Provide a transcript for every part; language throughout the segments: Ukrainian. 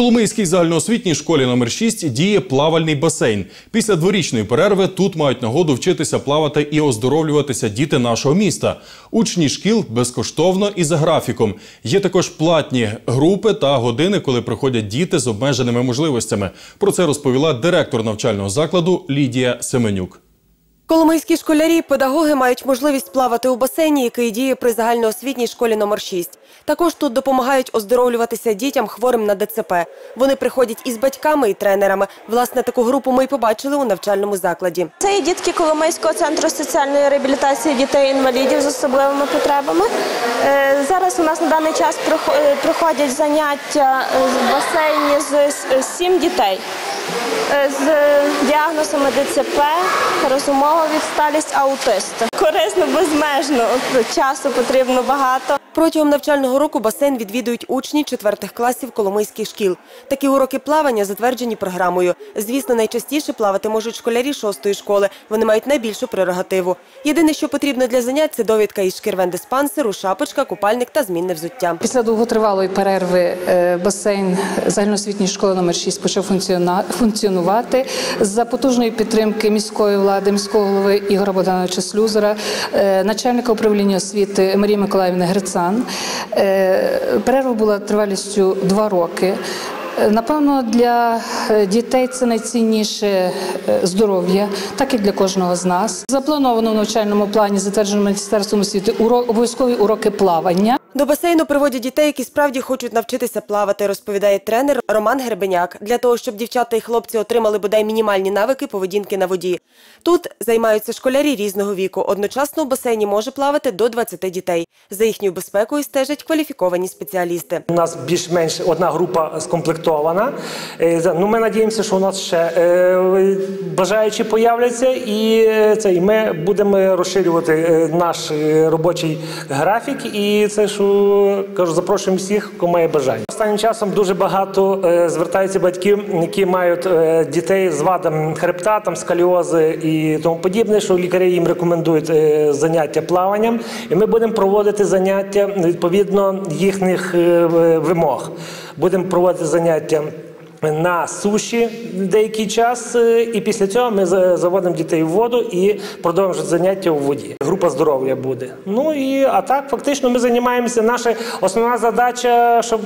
Коломийській загальноосвітній школі номер 6 діє плавальний басейн. Після дворічної перерви тут мають нагоду вчитися плавати і оздоровлюватися діти нашого міста. Учні шкіл безкоштовно і за графіком. Є також платні групи та години, коли приходять діти з обмеженими можливостями. Про це розповіла директор навчального закладу Лідія Семенюк. Коломийські школярі педагоги мають можливість плавати у басейні, який діє при загальноосвітній школі номер 6. Також тут допомагають оздоровлюватися дітям хворим на ДЦП. Вони приходять із батьками і тренерами. Власне, таку групу ми й побачили у навчальному закладі. Це є дітки Коломийського центру соціальної реабілітації дітей-інвалідів з особливими потребами. Е, Зараз у нас на даний час е, проходять заняття е, в басейні з сім дітей з діагнозами ДЦП, розумова відсталість, аутисти. Корисно безмежно, часу потрібно багато. Протягом навчального року басейн відвідують учні четвертих класів коломийських шкіл. Такі уроки плавання затверджені програмою. Звісно, найчастіше плавати можуть школярі шостої школи. Вони мають найбільшу прерогативу. Єдине, що потрібно для занять, це довідка із шкірвендиспансеру, шапочка, купальник та змінне взуття. Після довготривалої перерви е, басейн загальноосвітньої школи номер 6 почав функціона- функціонувати за потужної підтримки міської влади, міського голови Ігора Богдановича Слюзера, е, начальника управління освіти Марії Миколаївни Грицан. Е, Перерва була тривалістю два роки. Е, Напевно, для дітей це найцінніше здоров'я, так і для кожного з нас. Заплановано в навчальному плані, затвердженому міністерством освіти, обов'язкові уроки плавання. До басейну приводять дітей, які справді хочуть навчитися плавати, розповідає тренер Роман Гребеняк. Для того, щоб дівчата і хлопці отримали бодай мінімальні навики поведінки на воді. Тут займаються школярі різного віку. Одночасно у басейні може плавати до 20 дітей. За їхньою безпекою стежать кваліфіковані спеціалісти. У нас більш-менш одна група скомплектована. Е, Ну, ми надіємося, що у нас ще е, бажаючі появляться, і е, це і ми будемо розширювати наш робочий графік. І це що кажу, запрошуємо всіх, хто має бажання. Останнім часом дуже багато е, звертаються батьків, які мають е, дітей з вадами хребта, там скаліози і тому подібне, що лікарі їм рекомендують е, заняття плаванням, і ми будемо проводити заняття відповідно їхніх е, вимог. Будемо проводити заняття. На суші деякий час, е, і після цього ми заводимо дітей в воду і продовжуємо заняття у воді. Група здоров'я буде. Ну і а так, фактично, ми займаємося. Наша основна задача, щоб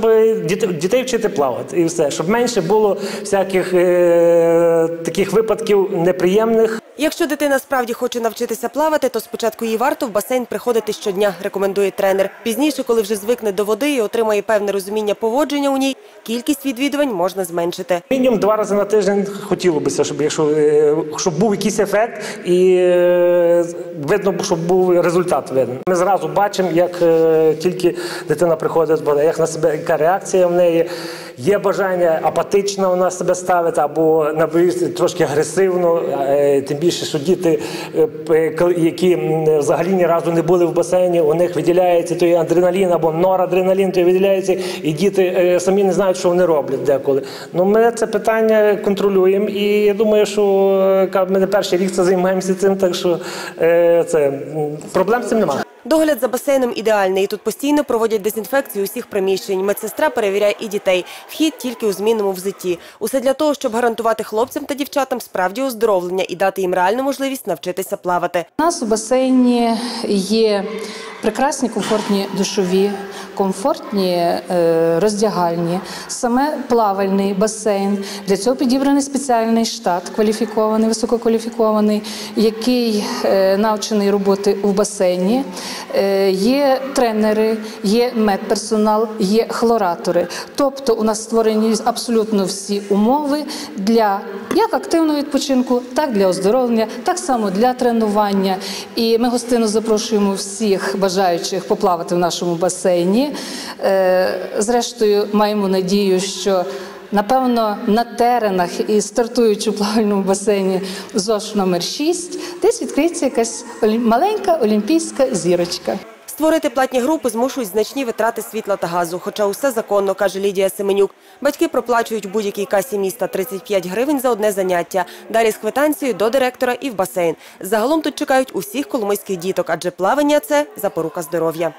діт- дітей вчити плавати, і все, щоб менше було всяких е, таких випадків неприємних. Якщо дитина справді хоче навчитися плавати, то спочатку їй варто в басейн приходити щодня, рекомендує тренер. Пізніше, коли вже звикне до води і отримає певне розуміння поводження у ній, кількість відвідувань можна зменшити. Мінімум два рази на тиждень хотіло б, щоб якщо е, щоб був якийсь ефект і е, видно, щоб був результат видно. Ми зразу бачимо, як е, тільки дитина приходить з води, як на себе яка реакція в неї. Є бажання апатично вона себе ставити або на виїзд трошки агресивно, е, тим більше, що діти, е, які взагалі ні разу не були в басейні, у них виділяється той адреналін або норадреналін, той виділяється, і діти е, самі не знають, що вони роблять деколи. Ну ми це питання контролюємо, і я думаю, що ми не перший рік це займаємося цим, так що це проблем з цим немає. Догляд за басейном ідеальний. Тут постійно проводять дезінфекцію усіх приміщень. Медсестра перевіряє і дітей. Вхід тільки у змінному взутті. Усе для того, щоб гарантувати хлопцям та дівчатам справді оздоровлення і дати їм реальну можливість навчитися плавати. У нас у басейні є прекрасні комфортні душові, комфортні е, роздягальні, саме плавальний басейн. Для цього підібраний спеціальний штат, кваліфікований, висококваліфікований, який е, навчений роботи в басейні. Е, є тренери, є медперсонал, є хлоратори. Тобто у нас створені абсолютно всі умови для як активного відпочинку, так для оздоровлення, так само для тренування. І ми гостинно запрошуємо всіх бажаючих поплавати в нашому басейні. Е, Зрештою, маємо надію, що Напевно, на теренах і стартуючи в плавальному басейні ЗОШ номер 6 десь відкриється якась маленька олімпійська зірочка. Створити платні групи змушують значні витрати світла та газу. Хоча усе законно, каже Лідія Семенюк. Батьки проплачують в будь-якій касі міста 35 гривень за одне заняття. Далі з квитанцією до директора і в басейн. Загалом тут чекають усіх коломийських діток, адже плавання – це запорука здоров'я.